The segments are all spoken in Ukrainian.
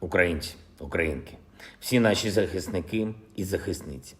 українці, українки, всі наші захисники і захисниці.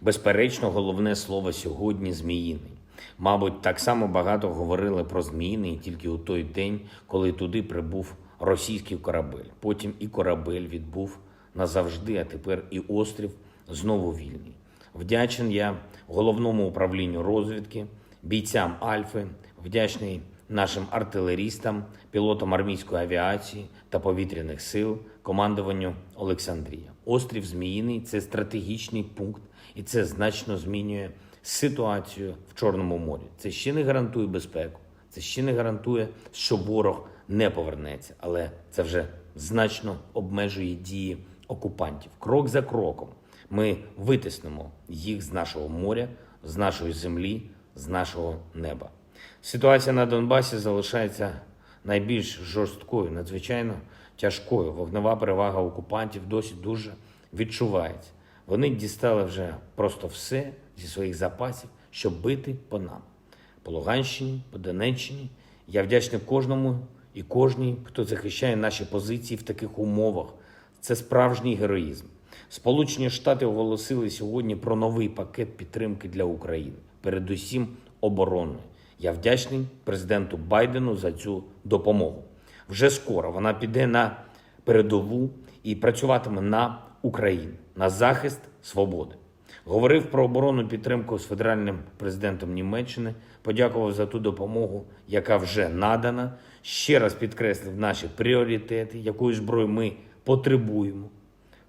Безперечно, головне слово сьогодні зміїний. Мабуть, так само багато говорили про зміїний тільки у той день, коли туди прибув російський корабель. Потім і корабель відбув назавжди, а тепер і острів знову вільний. Вдячен я головному управлінню розвідки, бійцям Альфи, вдячний нашим артилерістам, пілотам армійської авіації та повітряних сил, командуванню Олександрія. Острів Зміїний це стратегічний пункт, і це значно змінює ситуацію в Чорному морі. Це ще не гарантує безпеку, це ще не гарантує, що ворог не повернеться, але це вже значно обмежує дії окупантів. Крок за кроком ми витиснемо їх з нашого моря, з нашої землі, з нашого неба. Ситуація на Донбасі залишається найбільш жорсткою, надзвичайно тяжкою. Вогнева перевага окупантів досі дуже відчувається. Вони дістали вже просто все зі своїх запасів, щоб бити по нам. По Луганщині, по Донеччині. Я вдячний кожному і кожній, хто захищає наші позиції в таких умовах. Це справжній героїзм. Сполучені Штати оголосили сьогодні про новий пакет підтримки для України, передусім оборонної. Я вдячний президенту Байдену за цю допомогу. Вже скоро вона піде на передову і працюватиме на Україну, на захист свободи. Говорив про оборонну підтримку з федеральним президентом Німеччини, подякував за ту допомогу, яка вже надана. Ще раз підкреслив наші пріоритети, якої зброї ми потребуємо.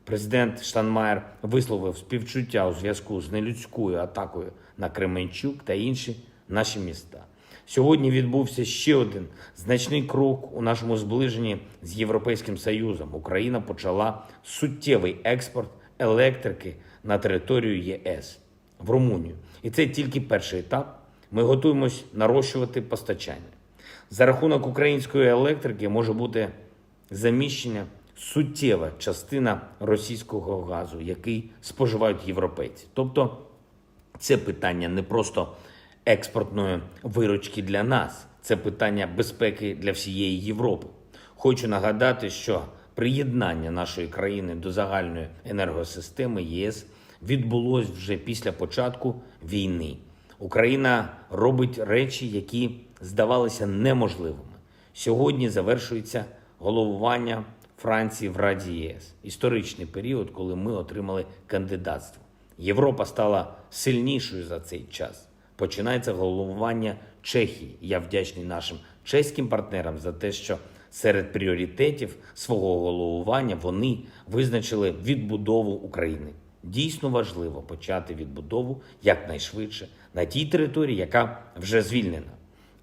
Президент Штанмаєр висловив співчуття у зв'язку з нелюдською атакою на Кременчук та інші наші міста. Сьогодні відбувся ще один значний крок у нашому зближенні з Європейським Союзом. Україна почала суттєвий експорт електрики на територію ЄС в Румунію. І це тільки перший етап. Ми готуємось нарощувати постачання. За рахунок української електрики може бути заміщення суттєва частина російського газу, який споживають європейці. Тобто це питання не просто експортної виручки для нас, це питання безпеки для всієї Європи. Хочу нагадати, що приєднання нашої країни до загальної енергосистеми ЄС відбулось вже після початку війни. Україна робить речі, які здавалися неможливими. Сьогодні завершується головування Франції в Раді ЄС. Історичний період, коли ми отримали кандидатство. Європа стала сильнішою за цей час. Починається головування Чехії. Я вдячний нашим чеським партнерам за те, що серед пріоритетів свого головування вони визначили відбудову України. Дійсно важливо почати відбудову якнайшвидше на тій території, яка вже звільнена.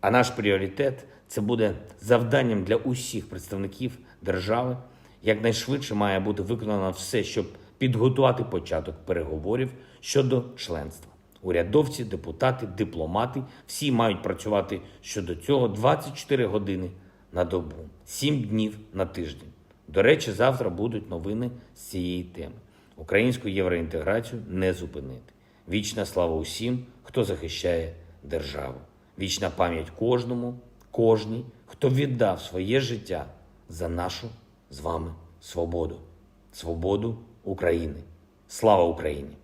А наш пріоритет це буде завданням для усіх представників держави. Якнайшвидше має бути виконано все, щоб підготувати початок переговорів щодо членства. Урядовці, депутати, дипломати всі мають працювати щодо цього 24 години на добу, 7 днів на тиждень. До речі, завтра будуть новини з цієї теми. Українську євроінтеграцію не зупинити. Вічна слава усім, хто захищає державу. Вічна пам'ять кожному, кожній, хто віддав своє життя за нашу з вами свободу, свободу України. Слава Україні!